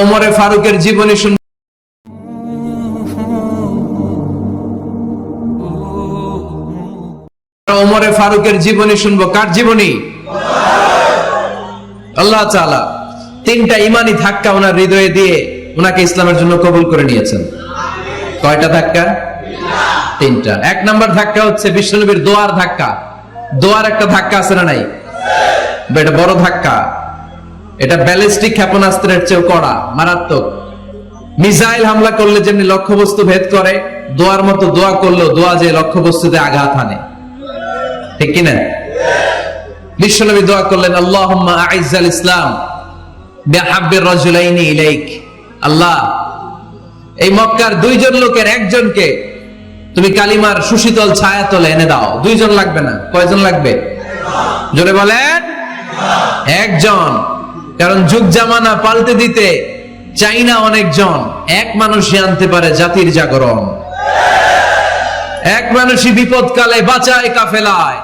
ওমরে ফারুকের জীবনী শুন ওমরে ফারুকের জীবনী শুনব। কার জীবনী? আল্লাহ তাআলা তিনটা ইমানি ধাক্কা ওনার হৃদয়ে দিয়ে ওনাকে ইসলামের জন্য কবুল করে নিয়েছেন। কয়টা ধাক্কা? তিনটা। এক নাম্বার ধাক্কা হচ্ছে বিশ্বনবীর দোয়ার ধাক্কা। দোয়ার একটা ধাক্কা আছে না নাই? এটা বড় ধাক্কা। এটা ব্যালিস্টিক ক্ষেপণাস্ত্রের চেয়েও কড়া, মারাত্মক। মিসাইল হামলা করলে যেমনি লক্ষ্যবস্তু ভেদ করে, দোয়ার মতো দোয়া করলেও দোয়া যে লক্ষ্যবস্তুতে আঘাত হানে। ঠিক কিনা বিশ্বনবী দোয়া করলেন, আল্লাহুম্মা আইজ্জাল ইসলাম বিহাব্বির রাজুলাইনি ইলাইক। আল্লাহ, এই মক্কার দুইজন লোকের একজনকে তুমি কালিমার সুশীতল ছায়া তলে এনে দাও। দুইজন লাগবে না? কয়জন লাগবে? জোরে বলেন? একজন। কারণ যুগ জামানা পাল্টে দিতে চাই না অনেকজন। এক মানুষই আনতে পারে জাতির জাগরণ। এক মানুষই বিপদকালে বাঁচায় কাফেলায়।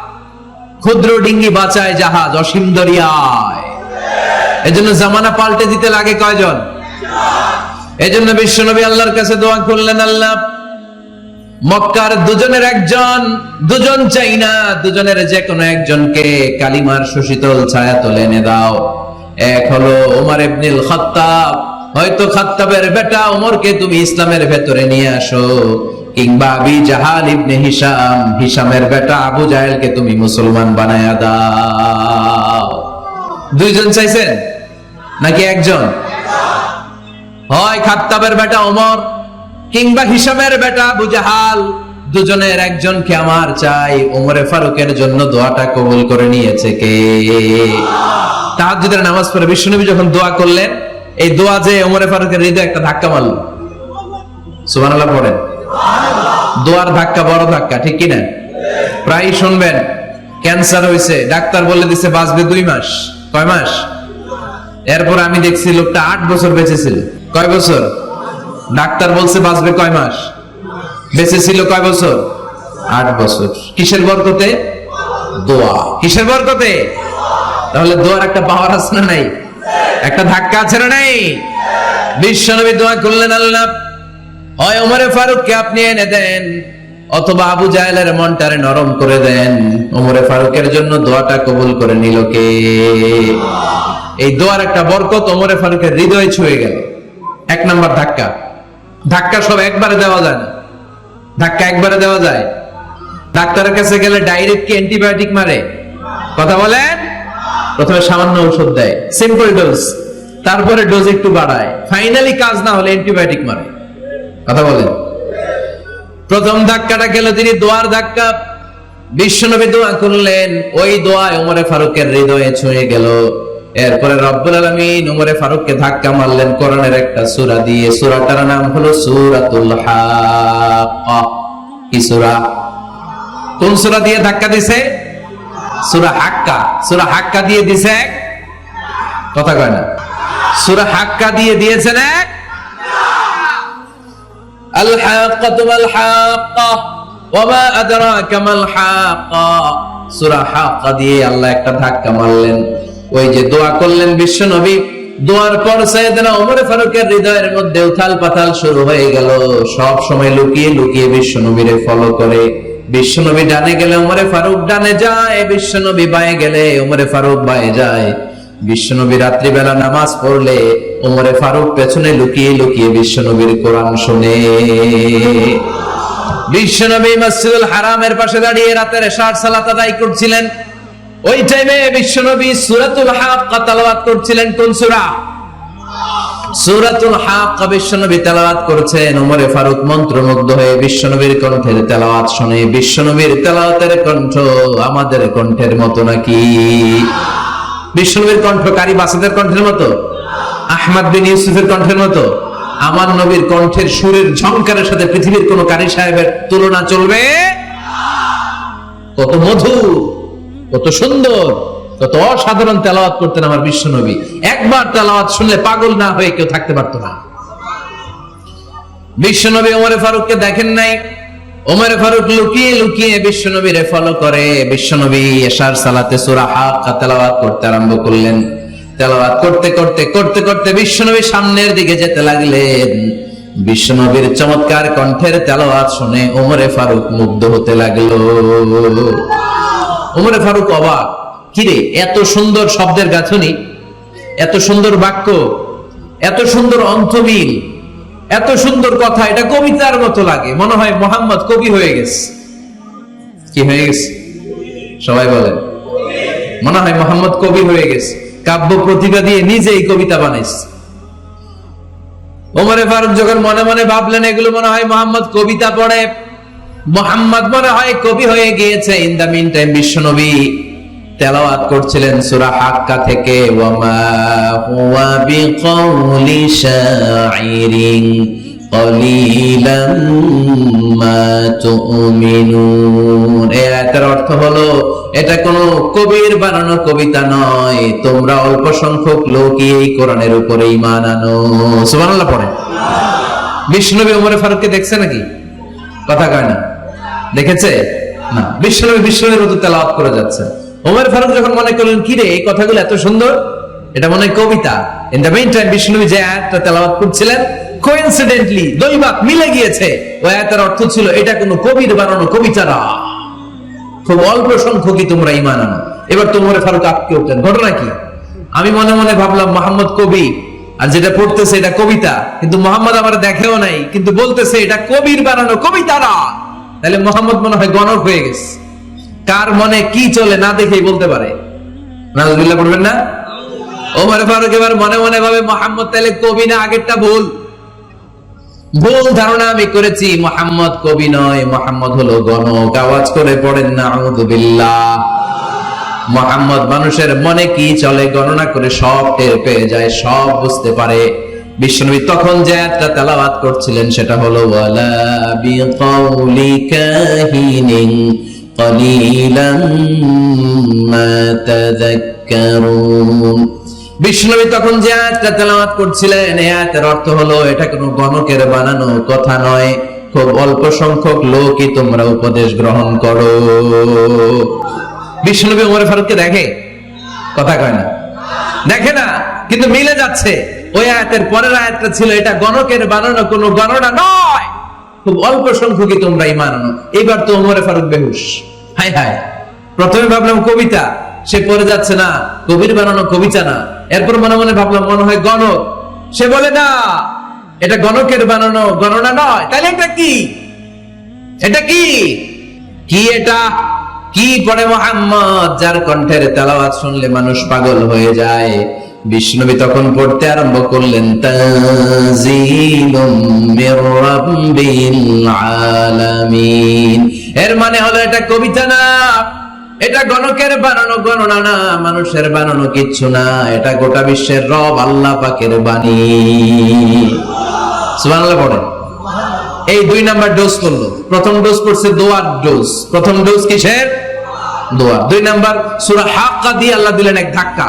ক্ষুদ্র ডিঙ্গি বাঁচায় জাহাজ, অসীম দরিয়ায়। এজন্য জামানা পাল্টে দিতে লাগে কয়জন? এজন্য বিশ্বনবী আল্লাহর কাছে দোয়া করলেন, আল্লাহ, মক্কার দুজনের একজন, দুজন চাই না, দুজনের যে কোনো একজনকে কালিমার সুশীতল ছায়া তোলে এনে দাও। এক হলো ওমর ইবনুল খাত্তাব। হয়তো খাত্তাবের বেটা ওমরকে তুমি ইসলামের ভেতরে নিয়ে আসো, কিংবা আবি জাহাল ইবনে হিসাম হিসামের বেটা আবু জাহেলকে তুমি মুসলমান বানায়া দাও। দুইজন চাইছেন? নাকি একজন? হয় খাত্তাবের বেটা ওমর কিংবা হিসামের বেটা আবু জাহাল। দুজনের একজনকে আমার চাই। ওমরে ফারুকের জন্য দোয়াটা কবুল করে নিয়েছে কে? তাহাজ্জুদের নামাজ পড়ে বিশ্বনবী যখন দোয়া করলেন, এই দোয়া যে ওমরে ফারুকের হৃদয়ে একটা ধাক্কা মারল। সুবহানাল্লাহ পড়েন। দোয়ার ধাক্কা বড় ধাক্কা, ঠিক কি না প্রায় শুনবেন, ক্যান্সার হয়েছে ডাক্তার বলে দিছে, বাঁচবে দুই মাস। কয় মাস? এরপর আমি দেখছি লোকটা আট বছর বেঁচে ছিল। কয় বছর? ডাক্তার বলছে, বাঁচবে কয় মাস? বেঁচে ছিল কয় বছর? আট বছর। কিসের বরকতে? দোয়া। কিসের বরকতে? তাহলে দোয়ার একটা পাওয়ার আছে না নাই? একটা ধাক্কা আছে না নাই? বিশ্বনবী দোয়া করলেন আল্লাহ হয় ওমরে ফারুককে আপনি এনে দেন, অথবা আবু জাহেলের মনটারে নরম করে দেন। ওমরে ফারুকের জন্য দোয়াটা কবুল করে নিল কে? এই দোয়ার একটা বরকত ওমরে ফারুকের হৃদয়ে ছুঁয়ে গেল। এক নাম্বার ধাক্কা। ধাক্কা সব একবারে দেওয়া যায় না। ধাক্কা একবারে দেওয়া যায়। ডাক্তারের কাছে গেলে ডাইরেক্ট কি অ্যান্টিবায়োটিক মারে? কথা বলেন? প্রথমে সামান্য ঔষধ দেয়। সিম্পল ডোজ তারপরে ডোজ একটু বাড়ায়। ফাইনালি কাজ না হলে অ্যান্টিবায়োটিক মারে। কথা বলেন। প্রথম ধাক্কাটা গেল তিনি দোয়ার ধাক্কা। বিশ্বনবী দোয়া করলেন। ওই দোয়ায় ওমরে ফারুকের হৃদয়ে ছুঁয়ে গেল। এরপরে রব্বুল আলমিন উমরে ফারুককে ধাক্কা মারলেন করণের একটা সুরা দিয়ে। সুরাটার নাম হলো সুরাতুল কি সুরা? কোন সুরা দিয়ে ধাক্কা দিছে? সুরা হাক্কা। সুরা হাক্কা দিয়ে দিছে কথা কয় না। সুরা হাক্কা দিয়ে দিয়েছেন এক? আল হাক্কা। হাক্কা। হাক্কা দিয়ে আল্লাহ একটা ধাক্কা মারলেন। ওই যে দোয়া করলেন বিশ্ব নবী, দোয়ার পর সাইয়েদনা ওমর ফারুকের হৃদয়ের মধ্যে উথাল পাতাল শুরু হয়ে গেল। সব সময় লুকিয়ে লুকিয়ে বিশ্ব নবীরে ফলো করে। বিশ্ব নবী ডানে গেলে ওমরে ফারুক ডানে যায়, বিশ্ব নবী বায়ে গেলে ওমরে ফারুক বায়ে যায়। বিশ্বনবী রাত্রিবেলা নামাজ পড়লে ওমরে ফারুক পেছনে লুকিয়ে লুকিয়ে বিশ্বনবীর কোরআন শুনে। বিশ্বনবী মসজিদুল হারামের পাশে দাঁড়িয়ে রাতের ষাট সালাত আদায় করছিলেন। ওই টাইমে বিশ্বনবী সুরাতুল হাক্কা তেলাওয়াত করছিলেন কোন সূরা? সূরাতুল হাক্কা বিশ্বনবী তেলাওয়াত করছেন। ওমরে ফারুক মন্ত্রমুগ্ধ হয়ে বিশ্বনবীর কণ্ঠের তেলাওয়াত শুনে, বিশ্বনবীর তেলাওয়াতের কণ্ঠ আমাদের কণ্ঠের মতো নাকি? বিশ্বনবীর কণ্ঠ কারি বাসাদের কণ্ঠের মতো? আহমদ বিন ইউসুফের কণ্ঠের মতো? আমার নবীর কণ্ঠের সুরের ঝংকারের সাথে পৃথিবীর কোন কারি সাহেবের তুলনা চলবে? কত মধুর কত সুন্দর, কত অসাধারণ তেলাওয়াত করতেন আমার বিশ্ব নবী একবার তেলাওয়াত শুনলে পাগল না হয়ে কেউ থাকতে পারতো না। বিশ্ব নবী ওমরে ফারুককে দেখেন নাই। ওমরে ফারুক লুকিয়ে লুকিয়ে বিশ্বনবীরে ফলো করে। বিশ্বনবী এশার সালাতে সূরা হাক্কা তেলাওয়াত করতে আরম্ভ করলেন। তেলাওয়াত করতে করতে করতে করতে বিশ্বনবী সামনের দিকে যেতে লাগলেন। বিশ্বনবীর চমৎকার কণ্ঠের তেলাওয়াত শুনে ওমরে ফারুক মুগ্ধ হতে লাগল। ওমরে ফারুক অবাক। কিরে, এত সুন্দর শব্দের গাঁথনি, এত সুন্দর বাক্য, এত সুন্দর অন্তমিল, এত সুন্দর কথা, এটা কবিতার মতো লাগে। মনে হয় মোহাম্মদ কবি হয়ে গেছে। কি হয়ে গেছে? সবাই বলেন। মনে হয় মোহাম্মদ কবি হয়ে গেছে। কাব্য প্রতিভা দিয়ে নিজেই কবিতা বানাইছে। ওমরে ফারুক যখন মনে মনে ভাবলেন, এগুলো মনে হয় মোহাম্মদ কবিতা পড়ে। মোহাম্মদ মনে হয় কবি হয়ে গিয়েছে ইন দা মিন টাইম বিশ্বনবী। তেলাওয়াত করছিলেন সূরা হাক্কা থেকে, ওয়ামা হুয়া বিকাউলি শাইরিন কলিলাম মা তুমিনুন। অর্থ হলো, এটা কোনো কবির বানানো কবিতা নয়, তোমরা অল্প সংখ্যক লোকই এই কোরআনের উপরে ঈমান আনো। সুবহানাল্লাহ পড়ে। বিষ্ণুনবী ওমরে ফারুককে দেখছে নাকি? কথা কয় না। দেখেছে? না, বিশ্বনবী বিশ্বনবীর মতো তেলাওয়াত করে যাচ্ছে। ওমর ফারুক যখন মনে করলেন কি রে এই কথাগুলো এত সুন্দর? এটা মনে কবিতা। ইন দ্য মেইন টাইম বিষ্ণুবী যে আয়াতটা তেলাওয়াত করছিলেন কোইন্সিডেন্টলি দৈবাক মিলে গিয়েছে। ওই আয়াতের অর্থ ছিল, এটা কোনো কবির বানানো কবিতা না। খুব অল্প সংখ্যকই তোমরা ইমান আনো। এবার তোমরে ফারুক আটকে উঠলেন। ঘটনা কি? আমি মনে মনে ভাবলাম, মোহাম্মদ কবি, আর যেটা পড়তেছে এটা কবিতা। কিন্তু মোহাম্মদ আমার দেখেও নাই, কিন্তু বলতেছে, এটা কবির বানানো কবিতা না। তাহলে মোহাম্মদ মনে হয় গণক হয়ে গেছে। কার মনে কি চলে না দেখেই বলতে পারে? পড়বেন না? ওমর ফারুক এবার মনে মনে ভাবে, মোহাম্মদ, তাহলে কবি না আগেরটা ভুল? ভুল ধারণা আমি করেছি, মোহাম্মদ কবি নয়, মোহাম্মদ হলো গণক। আওয়াজ করে পড়েন না মোহাম্মদ মানুষের মনে কি চলে? গণনা করে সব টের পেয়ে যায়, সব বুঝতে পারে। বিশ্বনবী তখন যে আয়াতটা তেলাওয়াত করছিলেন, সেটা হলো বিষ্ণবী তখন যে আয়াতটা তেলাওয়াত করছিলেন এই আয়াতের অর্থ হলো, এটা কোনো গণকের বানানো কথা নয়। খুব অল্প সংখ্যক লোকই তোমরা উপদেশ গ্রহণ করো। বিষ্ণুনবী ওমর ফারুককে দেখে? কথা কয় না। দেখে না, কিন্তু মিলে যাচ্ছে। ওই আয়াতের পরের আয়াতটা ছিল, এটা গণকের বানানো কোনো গণনা নয়। খুব অল্প সংখ্যকই তোমরা ইমান আনো। এবার তো ওমরে ফারুক বেহুশ। হাই হাই প্রথমে ভাবলাম কবিতা, সে পড়ে যাচ্ছে না, কবির বানানো কবিতা না। এরপর মনে মনে ভাবলাম, মনে হয় গণক। সে বলে, না, এটা গণকের বানানো গণনা নয়। তাহলে এটা কি? এটা কি? কি এটা? কি পড়ে মোহাম্মদ, যার কণ্ঠের তেলাওয়াত শুনলে মানুষ পাগল হয়ে যায়। বিষ্ণুবী তখন পড়তে আরম্ভ করলেন আলামিন। এর মানে হলো এটা কবিতা না, এটা গণকের বানানো গণনা না, মানুষের বানানো কিচ্ছু না, এটা গোটা বিশ্বের রব আল্লাহ পাকের বাণী। সুবহানাল্লাহ পড়েন। এই দুই নাম্বার ডোজ করল। প্রথম ডোজ করছে দোয়ার ডোজ। প্রথম ডোজ কিসের? দোয়া দুই নাম্বার সুরা হাক্কা দিয়ে আল্লাহ দিলেন এক ধাক্কা।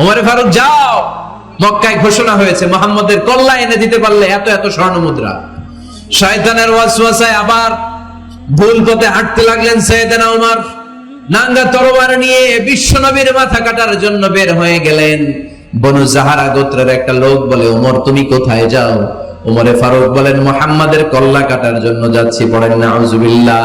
ওমরে ফারুক, যাও। মক্কায় ঘোষণা হয়েছে, মোহাম্মদের কল্লা এনে দিতে পারলে এত এত স্বর্ণ মুদ্রা। শয়তানের ওয়াসওয়াসায় আবার ভুল পথে হাঁটতে লাগলেন সৈয়দনা ওমর। নাঙ্গা তরবার নিয়ে বিশ্বনবীর মাথা কাটার জন্য বের হয়ে গেলেন। বনু জাহারা গোত্রের একটা লোক বলে, ওমর, তুমি কোথায় যাও? ওমরে ফারুক বলেন, মোহাম্মদের কল্লা কাটার জন্য যাচ্ছি, পড়েন নাউজুবিল্লাহ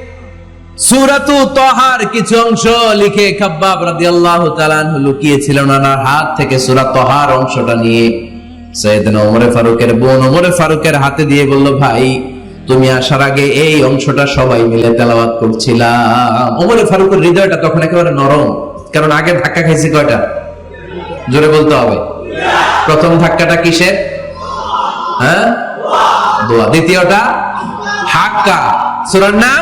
সুরাতু তহার কিছু অংশ লিখে খাব্বাব হাত থেকে তহার অংশটা নিয়ে। ওমর ফারুকের বোন ওমর ফারুকের হাতে দিয়ে বলল, ভাই, তুমি আসার আগে এই অংশটা সবাই মিলে করছিলাম। ওমর ফারুকের হৃদয়টা তখন একেবারে নরম, কারণ আগে ধাক্কা খাইছি কয়টা? জোরে বলতে হবে। প্রথম ধাক্কাটা কিসের হ্যাঁ? দোয়া। দ্বিতীয়টা? হাক্কা। সূরার নাম?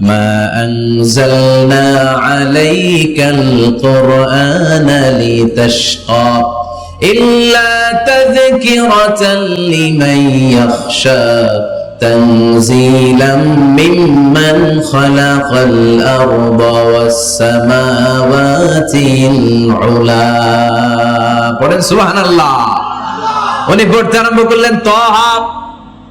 ما أنزلنا عليك القرآن لتشقى إلا تذكرة لمن يخشى تنزيلا ممن خلق الأرض والسماوات العلا পড়েন সুবহান আল্লাহ উনি পড়তে আরম্ভ করলেন তহা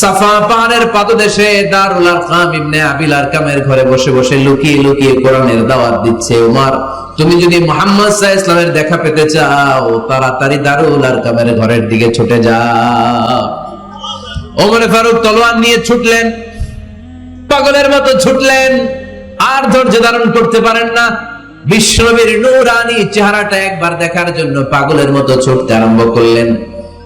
সাফা পাহাড়ের পাদদেশে দারুল আরকাম ইবনে আবিল আরকামের ঘরে বসে বসে লুকিয়ে লুকিয়ে কোরআনের দাওয়াত দিচ্ছে উমার। তুমি যদি মোহাম্মদ সাল্লাল্লাহু ইসলামের দেখা পেতে চাও, তাড়াতাড়ি দারুল আরকামের ঘরের দিকে ছুটে যাও ওমরে ফারুক তলোয়ার নিয়ে ছুটলেন, পাগলের মতো ছুটলেন, আর ধৈর্য ধারণ করতে পারেন না। বিশ্বনবীর নূরানি চেহারাটা একবার দেখার জন্য পাগলের মতো ছুটতে আরম্ভ করলেন।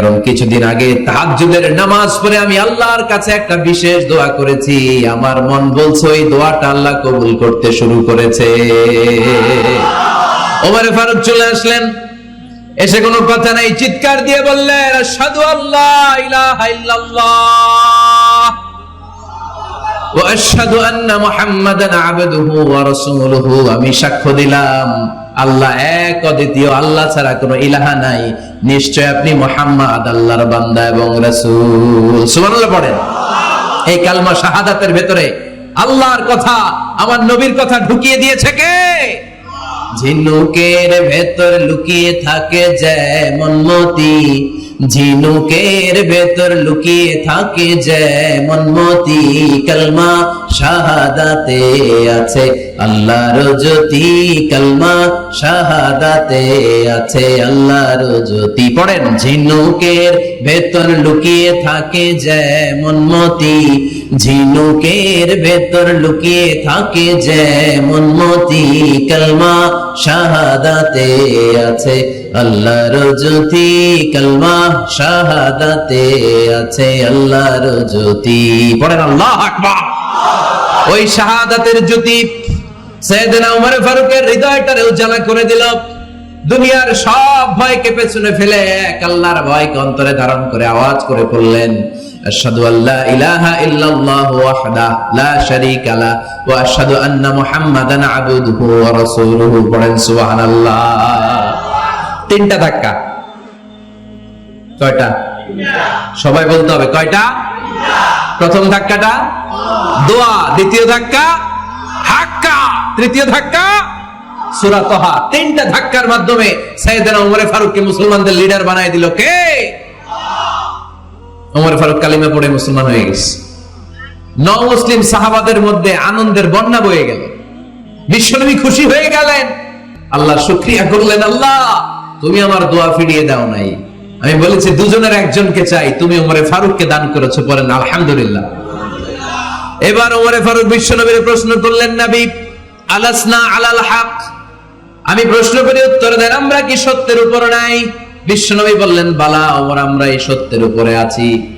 কারণ কিছুদিন আগে তাহাজ্জুদের নামাজ পড়ে আমি আল্লাহর কাছে একটা বিশেষ দোয়া করেছি। আমার মন বলছে, ওই দোয়াটা আল্লাহ কবুল করতে শুরু করেছে। ওমরে ফারুক চলে আসলেন। এসে কোনো কথা নাই, চিৎকার দিয়ে বললেন, আশহাদু আল্লাহ ইলাহা ইল্লাল্লাহ ওয়া আশহাদু আন্না মুহাম্মাদান আবদুহু ওয়া রাসূলুহু। আমি সাক্ষ্য দিলাম। আল্লাহ এক অদ্বিতীয় আল্লাহ ছাড়া কোনো ইলাহা নাই। নিশ্চয় আপনি মোহাম্মদ, আল্লাহর বান্দা এবং রাসূল। সুবহানাল্লাহ পড়েন। এই কালমা শাহাদাতের ভেতরে আল্লাহর কথা, আমার নবীর কথা ঢুকিয়ে দিয়েছে কে? ঝিনুকের ভেতর লুকিয়ে থাকে যেমন মতি। ঝিনুকের ভেতর লুকিয়ে থাকে যেমন মতি কলমা, শাহাদাতে আছে। আল্লাহর জ্যোতি কলমা, শাহাদাতে আছে। আল্লাহর জ্যোতি। পড়েন, ঝিনুকের ভেতর লুকিয়ে থাকে যেমন মতি। ঝিনুকের ভেতর লুকিয়ে থাকে যেমন মতি। কলমা, শাহাদাতে আছে। আল্লাহর জ্যোতি শাহাদাতে আছে আল্লাহর জ্যোতি পড়েন আকবার। ওই শাহাদাতের জ্যোতি সৈয়দনা উমর ফারুকের হৃদয়টারে করে দিল। দুনিয়ার সব ভয়কে পেছনে ফেলে এক আল্লাহর ভয়কে অন্তরে ধারণ করে আওয়াজ করে বললেন, আশহাদু আল্লা ইলাহা ইল্লাল্লাহু ওয়াহদাহু লা শারীকা লা, ওয়া আশহাদু আন্না মুহাম্মাদান আবদুহু ওয়া রাসূলুহু। পড়েন সুবহানাল্লাহ। তিনটা ধাক্কা। কয়টা সবাই বলতে হবে, কয়টা? প্রথম ধাক্কাটা। দোয়া, দ্বিতীয় ধাক্কা। হাক্কা তৃতীয় ধাক্কা। তিনটা ধাক্কার মাধ্যমে ফারুককে মুসলমানদের লিডার বানায় দিল কে? ফারুক কালিমা পড়ে মুসলমান হয়ে গেছে। ন মুসলিম সাহাবাদের মধ্যে আনন্দের বন্যা বয়ে গেল। বিশ্বনবী খুশি হয়ে গেলেন। আল্লাহ শুকরিয়া করলেন, আল্লাহ। তুমি আমার দোয়া ফিরিয়ে দাও নাই। আমি বলেছি, দুজনের একজনকে চাই। তুমি ওমরে ফারুককে দান করেছ বলেন আলহামদুলিল্লাহ। এবার ওমরে ফারুক বিশ্ব নবীর প্রশ্ন করলেন, নাবি, আলাসনা আলাল হক? আমি প্রশ্ন করি, উত্তর দেন, আমরা কি সত্যের উপর নাই? বিশ্বনবী বললেন, বালা, ওমর, আমরা এই সত্যের উপরে আছি।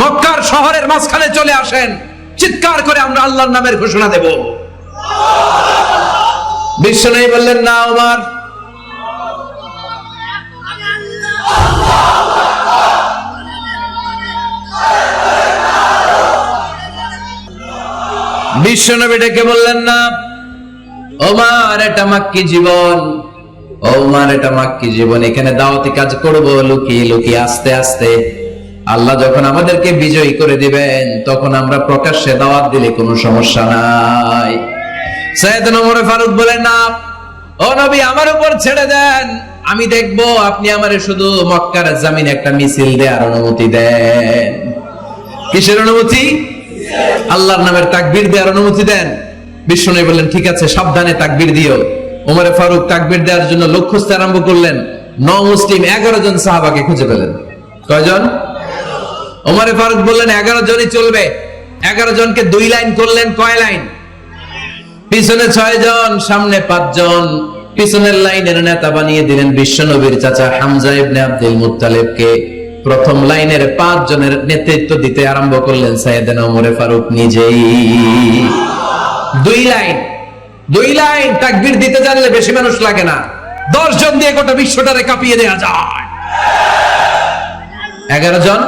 মক্কার শহরের মাঝখানে চলে আসেন। চিৎকার করে আমরা আল্লাহর নামের ঘোষণা দেব। বিশ্ব নেই বললেন, না, ওমর। বিশ্বনবী ডেকে বললেন, না, ওমার, এটা মাক্কি জীবন। ওমার, এটা মাক্কি জীবন। এখানে দাওয়াতি কাজ করব, লুকিয়ে লুকিয়ে, আস্তে আস্তে। আল্লাহ যখন আমাদেরকে বিজয়ী করে দিবেন, তখন আমরা প্রকাশ্যে দাওয়াত দিলে কোনো সমস্যা নাই। সৈয়দ নমরে ফারুক বলেন, না, ও নবী, আমার উপর ছেড়ে দেন। আমি দেখব আপনি আমারে শুধু মক্কার জামিন একটা মিছিল দেওয়ার অনুমতি দেন। কিসের অনুমতি? আল্লাহর নামের তাকবীর দেওয়ার অনুমতি দেন। বিষ্ণু বললেন, ঠিক আছে, সাবধানে তাকবীর দিও। ওমরে ফারুক তাকবীর দেওয়ার জন্য লক্ষ্য আরম্ভ করলেন। ন মুসলিম এগারো জন সাহাবাকে খুঁজে পেলেন। কয়জন? ওমরে ফারুক বললেন, এগারো জনই চলবে। এগারো জনকে দুই লাইন করলেন, কয় লাইন? পিছনে ছয় জন, সামনে পাঁচজন পিছনের লাইনের নেতা বানিয়ে দিলেন বিশ্ব নবীর চাচা হামজা ইবনে আব্দুল মুত্তালিবকে। প্রথম লাইনের পাঁচ জনের নেতৃত্ব দিতে আরম্ভ করলেন সাইয়েদনা ওমরে ফারুক নিজেই। দুই লাইন দুই লাইন তাকবীর দিতে জানলে বেশি মানুষ লাগে না। দশ জন দিয়ে গোটা বিশ্বটারে কাঁপিয়ে দেওয়া যায়। এগারো জন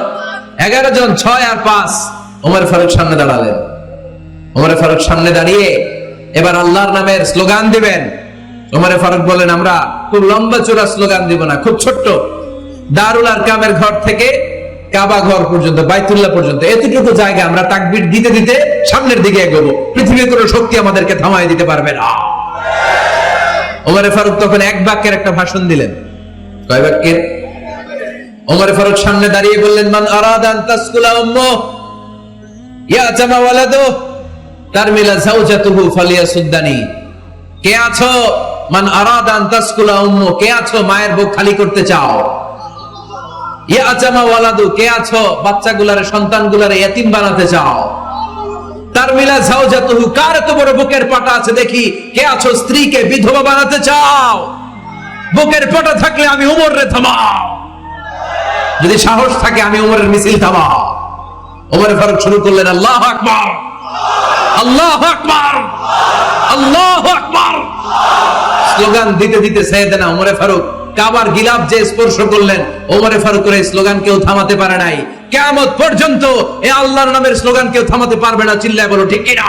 এগারো জন, ছয় আর পাঁচ। ওমর ফারুক সামনে দাঁড়ালেন। ওমর ফারুক সামনে দাঁড়িয়ে এবার আল্লাহর নামের স্লোগান দিবেন। ওমরে ফারুক বলেন আমরা খুব লম্বা চূড়া স্লোগান দিব না, খুব ছোট্ট। দারুল আর কামের ঘর থেকে কাবা ঘর পর্যন্ত, বাইতুল্লাহ পর্যন্ত, এতটুকু জায়গা আমরা তাকবির দিতে দিতে সামনের দিকে এগোবো। পৃথিবীর কোনো শক্তি আমাদেরকে থামায় দিতে পারবে না। ওমরে ফারুক তখন এক বাক্যের একটা ভাষণ দিলেন। কয় বাক্যের? ওমরে ফারুক সামনে দাঁড়িয়ে বললেন, মান আরাদান তাসকুলা উম্মু, ইয়া জামা ওয়ালাদু তারমিলা জাওজাতুহু ফালিয়াসুদ্দানি। কে আছো? মান আরাদান তাসকুলা উম্মু, কে আছো? মায়ের বুক খালি করতে চাও? ইয়া আজামা ওয়ালাদু, কে আছো? বাচ্চাগুলারে, সন্তানগুলারে এতিম বানাতে চাও? তার মিলা জাওজাতুহু কার এত বড় বুকের পাটা আছে দেখি? কে আছো? স্ত্রীকে বিধবা বানাতে চাও? বুকের পাটা থাকলে আমি উমর রে থামাও। যদি সাহস থাকে, আমি উমরের মিছিল থামা। ওমর ফারুক শুরু করলেন, আল্লাহ আকবার আল্লাহ আকবার আল্লাহ আকবার। স্লোগান দিতে দিতে সৈয়দনা ওমরে ফারুক কাবার গিলাফ যে স্পর্শ করলেন, ওমরে ফারুকের স্লোগান কেউ থামাতে পারে নাই। কিয়ামত পর্যন্ত এ আল্লাহর নামের স্লোগান কেউ থামাতে পারবে না, চিল্লায় বলো, ঠিক কিনা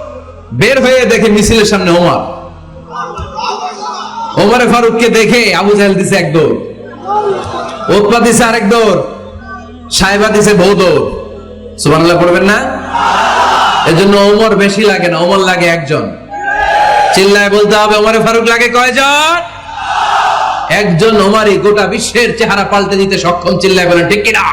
বের হয়ে দেখে মিছিলের সামনে ওমর। ওমরে ফারুককে দেখে আবু জাহেল দিছে এক দৌড়। উতবা দিছে আরেক দৌড়। সাহেবা দিছে বউ দৌড়। সুবহানাল্লাহ পড়বেন না? এজন্য ওমর বেশি লাগে না, ওমর লাগে একজন। চিল্লায় বলতে হবে, ওমরে ফারুক লাগে কয়জন? একজন ওমারই গোটা বিশ্বের চেহারা পাল্টে দিতে সক্ষম, চিল্লায় বলেন, ঠিক কিনা?